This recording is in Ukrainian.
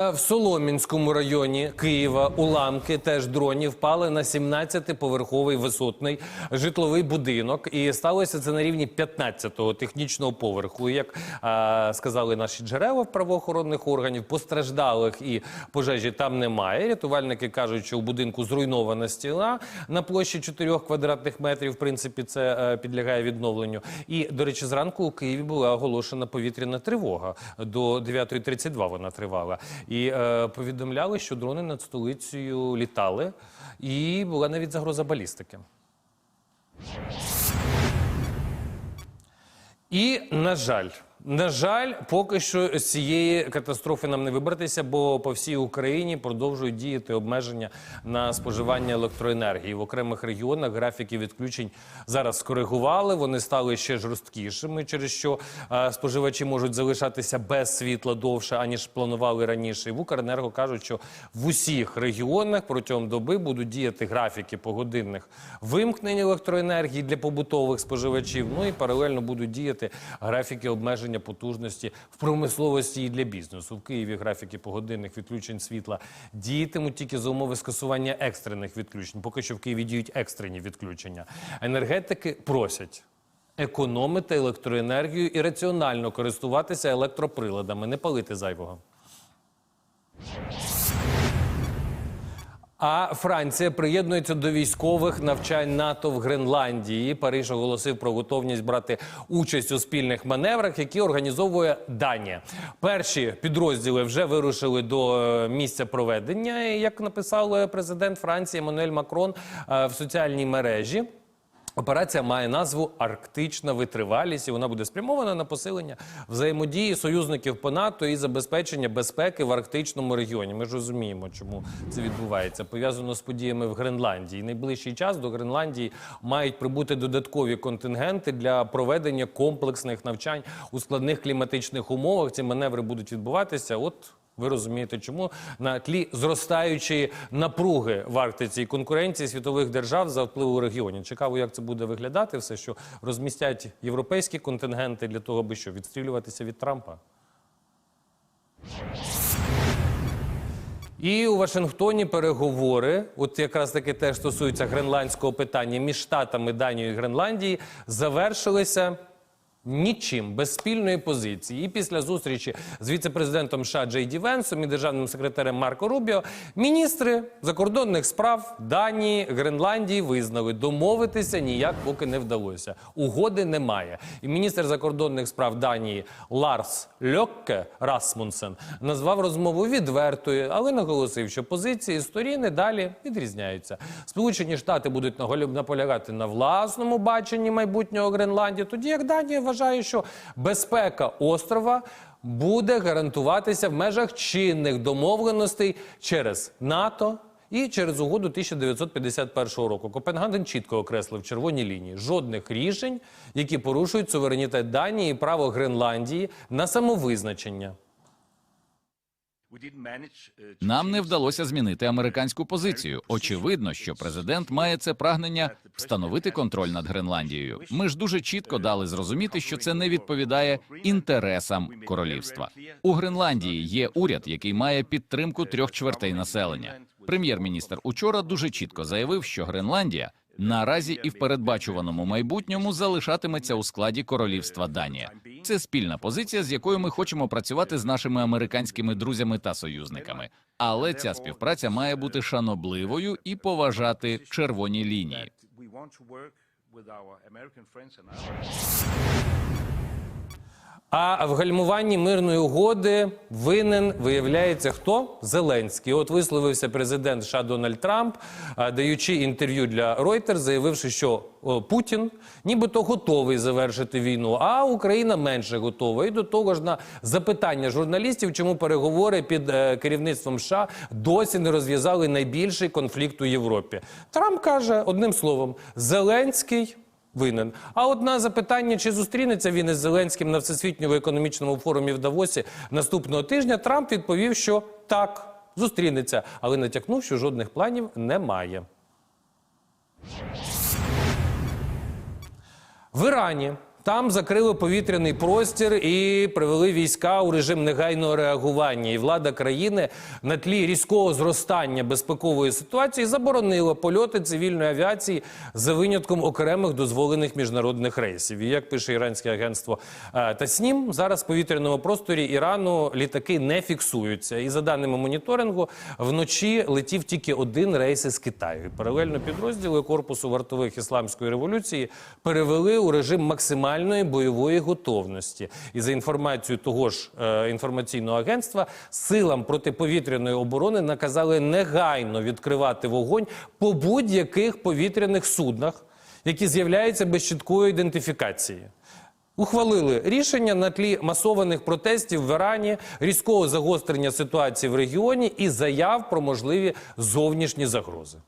В Соломінському районі Києва уламки теж дронів впали на 17-поверховий висотний житловий будинок, і сталося це на рівні 15-го технічного поверху. Як а, сказали наші джерела в правоохоронних органів, постраждалих і пожежі там немає. Рятувальники кажуть, що у будинку зруйнована стіна на площі 4 квадратних метрів. В принципі, це е, підлягає відновленню. І до речі, зранку у Києві була оголошена повітряна тривога. До 9.32 вона тривала. І е, повідомляли, що дрони над столицею літали, і була навіть загроза балістики. І на жаль, на жаль, поки що з цієї катастрофи нам не вибратися, бо по всій Україні продовжують діяти обмеження на споживання електроенергії. В окремих регіонах графіки відключень зараз скоригували. Вони стали ще жорсткішими, через що е, споживачі можуть залишатися без світла довше аніж планували раніше. І в Укренерго кажуть, що в усіх регіонах протягом доби будуть діяти графіки погодинних вимкнень електроенергії для побутових споживачів. Ну і паралельно будуть діяти графіки обмеження потужності в промисловості і для бізнесу. В Києві графіки погодинних відключень світла діятимуть тільки за умови скасування екстрених відключень. Поки що в Києві діють екстрені відключення. Енергетики просять. Економити електроенергію і раціонально користуватися електроприладами, не палити зайвого. А Франція приєднується до військових навчань НАТО в Гренландії. Париж оголосив про готовність брати участь у спільних маневрах, які організовує Данія. Перші підрозділи вже вирушили до е, місця проведення. Як написав е, президент Франції Еммануель Макрон е, в соціальній мережі. Операція має назву Арктична витривалість. і Вона буде спрямована на посилення взаємодії союзників по НАТО і забезпечення безпеки в арктичному регіоні. Ми ж розуміємо, чому це відбувається. Пов'язано з подіями в Гренландії. Найближчий час до Гренландії мають прибути додаткові контингенти для проведення комплексних навчань у складних кліматичних умовах. Ці маневри будуть відбуватися. От ви розумієте, чому на тлі зростаючої напруги в Арктиці і конкуренції світових держав за впливу у регіоні. Цікаво, як це буде виглядати, все, що розмістять європейські контингенти для того, аби що відстрілюватися від Трампа. І у Вашингтоні переговори, от якраз таки теж стосуються гренландського питання між штатами Данією і Гренландії, завершилися. Нічим без спільної позиції. І після зустрічі з віце-президентом США Джей Венсом і державним секретарем Марко Рубіо міністри закордонних справ Данії, Гренландії визнали, домовитися ніяк поки не вдалося. Угоди немає. І міністр закордонних справ Данії Ларс Льокке Расмунсен назвав розмову відвертою, але наголосив, що позиції сторін далі відрізняються. Сполучені Штати будуть наполягати на власному баченні майбутнього Гренландії, тоді як Данія вважає, що безпека острова буде гарантуватися в межах чинних домовленостей через НАТО. І через угоду 1951 року Копенгаген чітко окреслив червоні лінії. Жодних рішень, які порушують суверенітет Данії і право Гренландії на самовизначення. Нам не вдалося змінити американську позицію. Очевидно, що президент має це прагнення встановити контроль над Гренландією. Ми ж дуже чітко дали зрозуміти, що це не відповідає інтересам королівства. У Гренландії є уряд, який має підтримку трьох чвертей населення. Прем'єр-міністр учора дуже чітко заявив, що Гренландія наразі і в передбачуваному майбутньому залишатиметься у складі королівства Данія. Це спільна позиція, з якою ми хочемо працювати з нашими американськими друзями та союзниками. Але ця співпраця має бути шанобливою і поважати червоні лінії. А в гальмуванні мирної угоди винен виявляється хто Зеленський. От висловився президент США Дональд Трамп, даючи інтерв'ю для Reuters, заявивши, що Путін нібито готовий завершити війну, а Україна менше готова. І до того ж на запитання журналістів, чому переговори під е, керівництвом США досі не розв'язали найбільший конфлікт у Європі. Трамп каже одним словом: Зеленський винен. А от на запитання, чи зустрінеться він із Зеленським на всесвітньому економічному форумі в Давосі наступного тижня, Трамп відповів, що так, зустрінеться, але натякнув, що жодних планів немає. В Ірані Там закрили повітряний простір і привели війська у режим негайного реагування. І влада країни на тлі різкого зростання безпекової ситуації заборонила польоти цивільної авіації за винятком окремих дозволених міжнародних рейсів. І як пише іранське агентство е, Таснім, зараз в повітряному просторі Ірану літаки не фіксуються. І за даними моніторингу, вночі летів тільки один рейс із Китаю. Паралельно підрозділи корпусу вартових ісламської революції перевели у режим максимальної бойової готовності. І за інформацією того ж е, інформаційного агентства, силам протиповітряної оборони наказали негайно відкривати вогонь по будь-яких повітряних суднах, які з'являються без чіткої ідентифікації. Ухвалили рішення на тлі масованих протестів в Ірані, різкого загострення ситуації в регіоні і заяв про можливі зовнішні загрози.